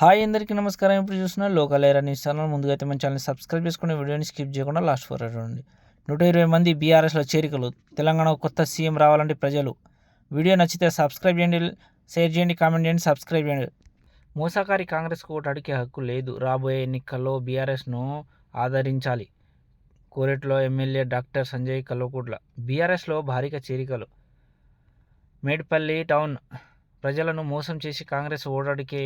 Hi అందరికీ నమస్కారం. ఇప్పుడు చూసిన లోకల్ ఎయిర్ న్యూస్ ఛానల్ ముందుగా అయితే మన ఛానల్ సబ్స్క్రైబ్ చేసుకుని వీడియోని స్కిప్ చేయకుండా లాస్ట్ ఫోర్ చూడండి. నూట ఇరవై మంది బీఆర్ఎస్లో చేరికలు. తెలంగాణ కొత్త సీఎం రావాలంటే ప్రజలు. వీడియో నచ్చితే సబ్స్క్రైబ్ చేయండి షేర్ చేయండి కామెంట్ చేయండి సబ్స్క్రైబ్ చేయండి. మోసాకారి కాంగ్రెస్కు ఓటు అడిగే హక్కు లేదు. రాబోయే ఎన్నికల్లో బీఆర్ఎస్ను ఆదరించాలి. కోరెట్లో ఎమ్మెల్యే డాక్టర్ సంజయ్ కల్వకుట్ల. బీఆర్ఎస్లో భారీగా చేరికలు. మేడ్పల్లి టౌన్ ప్రజలను మోసం చేసి కాంగ్రెస్ ఓటడికే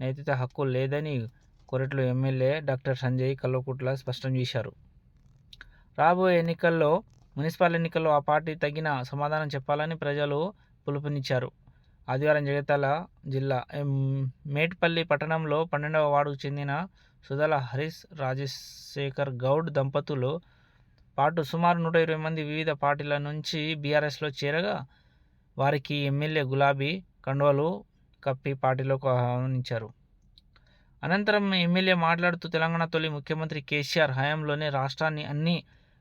నైతిక హక్కు లేదని కొరట్లు ఎమ్మెల్యే డాక్టర్ సంజయ్ కల్వకుట్ల స్పష్టం చేశారు. రాబోయే ఎన్నికల్లో మున్సిపల్ ఎన్నికల్లో ఆ పార్టీ తగిన సమాధానం చెప్పాలని ప్రజలు పిలుపునిచ్చారు. ఆదివారం జగిత్యాల జిల్లా ఎం- మేట్పల్లి పట్టణంలో పన్నెండవ వార్డుకు చెందిన సుధల హరీష్ రాజశేఖర్ గౌడ్ దంపతులు పాటు సుమారు నూట ఇరవై మంది వివిధ పార్టీల నుంచి బీఆర్ఎస్లో చేరగా వారికి ఎమ్మెల్యే గులాబీ కండువాలు కప్పి పార్టీలోకి ఆహ్వానించారు. అనంతరం ఎమ్మెల్యే మాట్లాడుతూ తెలంగాణ తొలి ముఖ్యమంత్రి కేసీఆర్ హయాంలోనే రాష్ట్రాన్ని అన్ని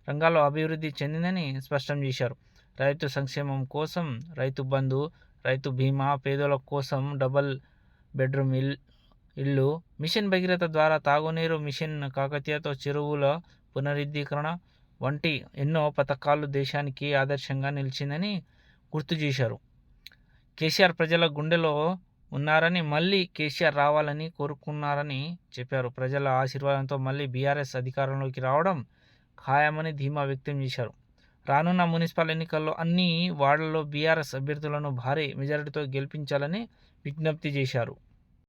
రంగాల్లో అభివృద్ధి చెందిందని స్పష్టం చేశారు. రైతు సంక్షేమం కోసం రైతు బంధు రైతు బీమా పేదల కోసం డబల్ బెడ్రూమ్ ఇల్ ఇల్లు మిషన్ భగీరథ ద్వారా తాగునీరు మిషన్ కాకతీయతో చెరువుల పునరుద్ధీకరణ వంటి ఎన్నో పథకాలు దేశానికి ఆదర్శంగా నిలిచిందని గుర్తు చేశారు. కేసీఆర్ ప్రజల గుండెలో ఉన్నారని మళ్ళీ కేసీఆర్ రావాలని కోరుకున్నారని చెప్పారు. ప్రజల ఆశీర్వాదంతో మళ్ళీ బీఆర్ఎస్ అధికారంలోకి రావడం ఖాయమని ధీమా వ్యక్తం చేశారు. రానున్న మున్సిపల్ ఎన్నికల్లో అన్ని వార్డుల్లో బీఆర్ఎస్ అభ్యర్థులను భారీ మెజారిటీతో గెలిపించాలని విజ్ఞప్తి చేశారు.